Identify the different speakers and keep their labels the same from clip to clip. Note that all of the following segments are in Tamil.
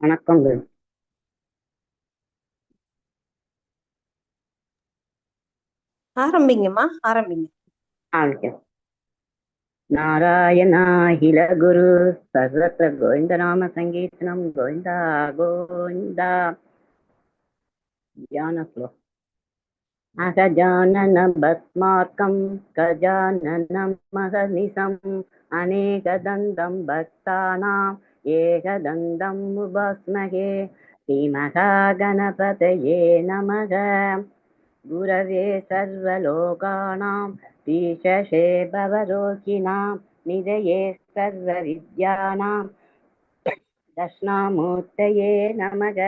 Speaker 1: வணக்கங்க
Speaker 2: ஆரம்பிங்கம்மா ஆரம்பிங்க
Speaker 1: ஆரம்பிக்கிறேன் நாராயணாகில குரு சர்வத்திர கோவிந்த நாம சங்கீர்த்தனம் கோவிந்தா கோவிந்தா தியான ஸ்லோகம் அகஜானன பஸ்மார்க்கம் கஜானனம் மகநிசம் அநேகதந்தம் பக்தானாம் ஏகதந்தம் உபாஸ்மகே ஸ்ரீமகாகணபதயே நமக गुरवे सर्वलोकानां पीशशे भवरोगिणां निधये सर्वविद्यानां दक्षिणामूर्तये नमः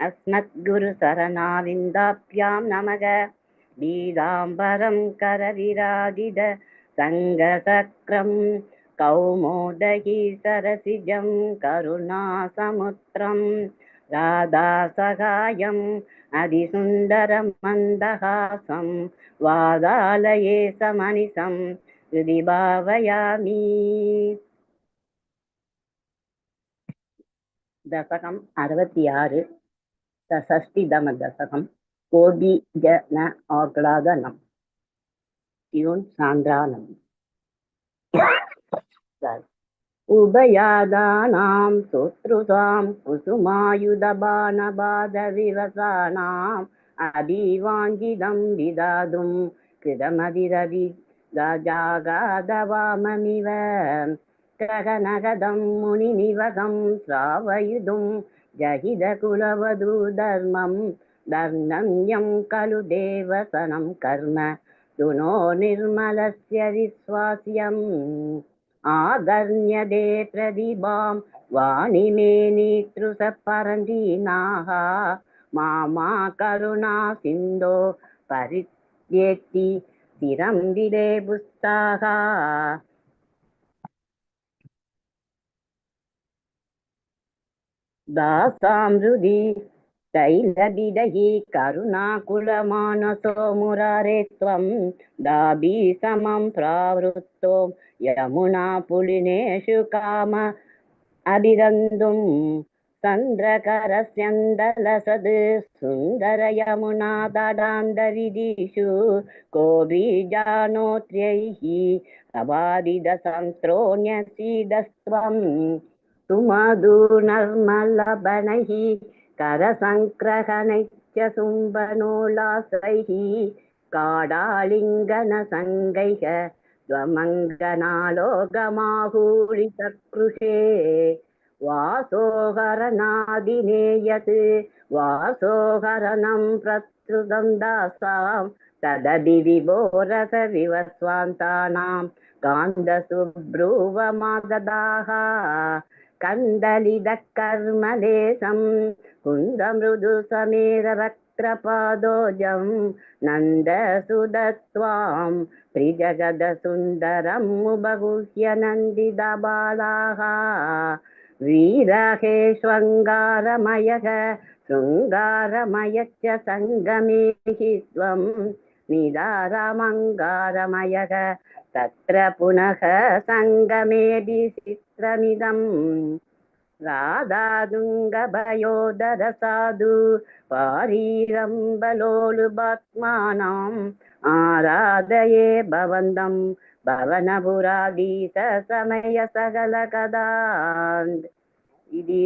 Speaker 1: अस्मद्गुरुशरणाविन्दाभ्यां नमः लीलाम्बरं करविराजिद सङ्गसक्रं कौमोदगी सरसिजं करुणासमुद्रं राधासहायम् அதிசுந்தரம் மந்தஹாசம் வாதாலயே சமனிசம் ஹிருதி பாவயாமி தசகம் அறுபத்தி ஆறு சஷ்டிதம தசகம் கோபி ஜன ஆக்லாதனம் டியூன் சாந்திரானம் उभयादानां शोत्रुतां कुसुमायुधबाणबाधविवसानाम् अभिवाञ्छितं विदातुं कृतमधिरवि गजागादवाममिव गगनगदं मुनिनिवसं श्रावयितुं जहिदकुलवधू धर्मं धर्मन्यं खलु देवसनं कर्म सुनो निर्मलस्य विश्वास्यम् आदर्ण्यदे प्रतिभां वाणिमेनीतृसपरन्दीनाः मामा करुणा सिन्धो परित्येति स्थिरं दिले पुस्ताः दासामृदि तैलबिदहि करुणाकुलमानसो मुरारे त्वं दाबी समं प्रावृत्तो యమునా పులినేషు కామ అభిరందుం చంద్రకరస్యందలసద్ సుందర యమునా దడాంధవిదిషు కోబీజానోత్ర్యై అవాదిద సంత్రోణ్యసీదస్వం சுமதுநர்மலபணை கரசங்கிரகணைச்ச சும்பனோலாசை காடாலிங்கன சங்கைக वासोहरनादिने यत् वासोहरणं प्रत्युदं दासां तदपि विभोरसविवस्वान्तानां कान्दसुब्रुवमाददाः कन्दलिदकर्मलेशं कुन्दमृदुसमेरवक्त्रपादोजं नन्दसुदत्वां त्रिजगदसुन्दरं बहुह्य नन्दिदबालाः वीरहेष्वङ्गारमयः शृङ्गारमयश्च सङ्गमे हि त्वं निदारमङ्गारमयः तत्र पुनः सङ्गमेऽपि चित्रमिदम् ராதாதுங்கபயோதர சாது பாரீரம்பலோலு பாத்மானாம் ஆராதயே பவந்தம் భవనపురాధీశ సమయ సగల కదాంద్ ఇది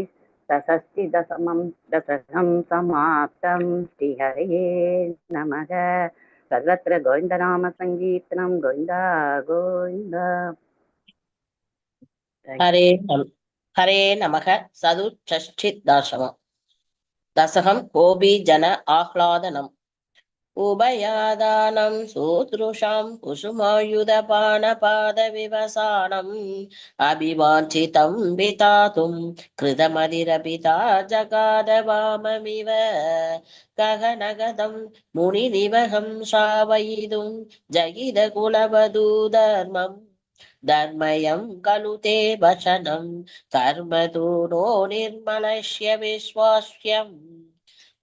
Speaker 1: సషష్టి దశమం దశకం సమాప్తం. శ్రీహరయే నమ.
Speaker 3: సర్వత్ర గోవిందనామ సంకీర్తనం గోవింద గోవింద. హరే ஹரே நமக சதுஷ்டி தசமம். தசகம் கோபி ஜன ஆஹ்லாதனம். உபயாதானம் சூத்ருஷாம் குசுமாயுதபானபாத விவசானம். அபிவாஞ்சிதம் விதாதும் கிருதமதிரபிதா ஜகாதவாமமிவ ககனகதம் முனிநிவகம் சாவயிதும் ஜகித குலவதூதர்மம் धर्मयं खलु ते वचनं कर्म नो निर्मलस्य विश्वास्यम्।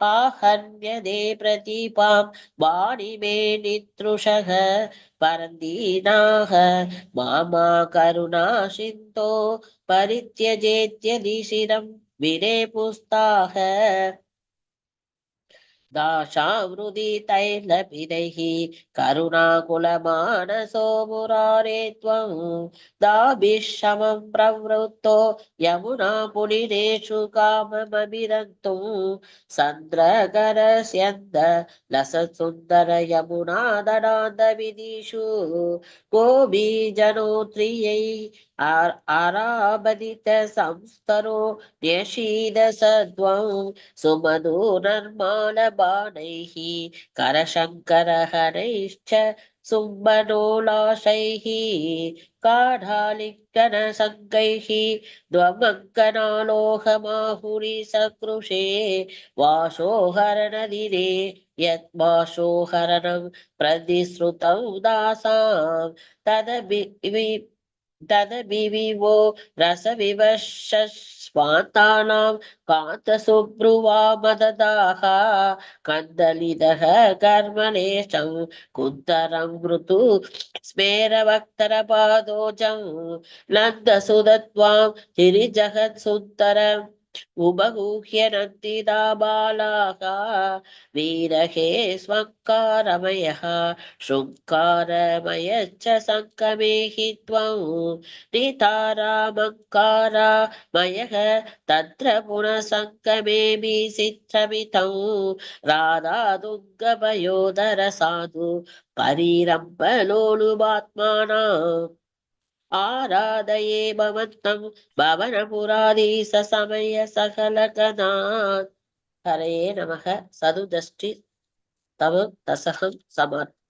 Speaker 3: आहन्यदे प्रतीपां वाणिमे नितृषः परन्दीनाः मामा करुणा सिन्धो परित्यजेत्यदिशिरं विरेपुस्ताः दाशावृदि तैलपिदैः करुणाकुलमानसो मुरारे त्वं दाभिः शमं प्रवृत्तो यमुना पुलिनेषु काममभिरन्तुं सन्द्रकरस्यन्द लसत्सुन्दर यमुनादनान्दविदिषु गोबीजनोत्रियै आर- आराबदित संस्तरो न्यषीद सद्वं बाणैः करशङ्करहरैश्च सुम्बनोलाशैः काढालिङ्कनसङ्गैः द्वमङ्कनालोहमाहुरिसकृषे वाशोहरणदिरे यद्वाशोहरणं प्रतिश्रुतौ दासां तदपि वि- तदभिविवो रसविवशस्वान्तानां कान्तसुब्रुवा मददाः कन्दलितः कर्मलेशं कुन्तरं मृतु स्मेरवक्तरपादोजं नन्दसुदत्वां गिरिजगत्सुन्दरम् उपगूह्य नन्दिता बालाः वीरहे स्वङ्कारमयः शृङ्कारमयश्च सङ्गमे हि त्वं नितारामङ्कारामयः तत्र पुनः सङ्गमेऽपि सिद्धमितं राधा दुर्गभयोदर साधु परिरम्बलोलुपात्मानाम् आराधये भवन्तं भवनपुराधीश समय सकलगणात् हरे नमः सदुदष्टि तव दशहं समर्पयामि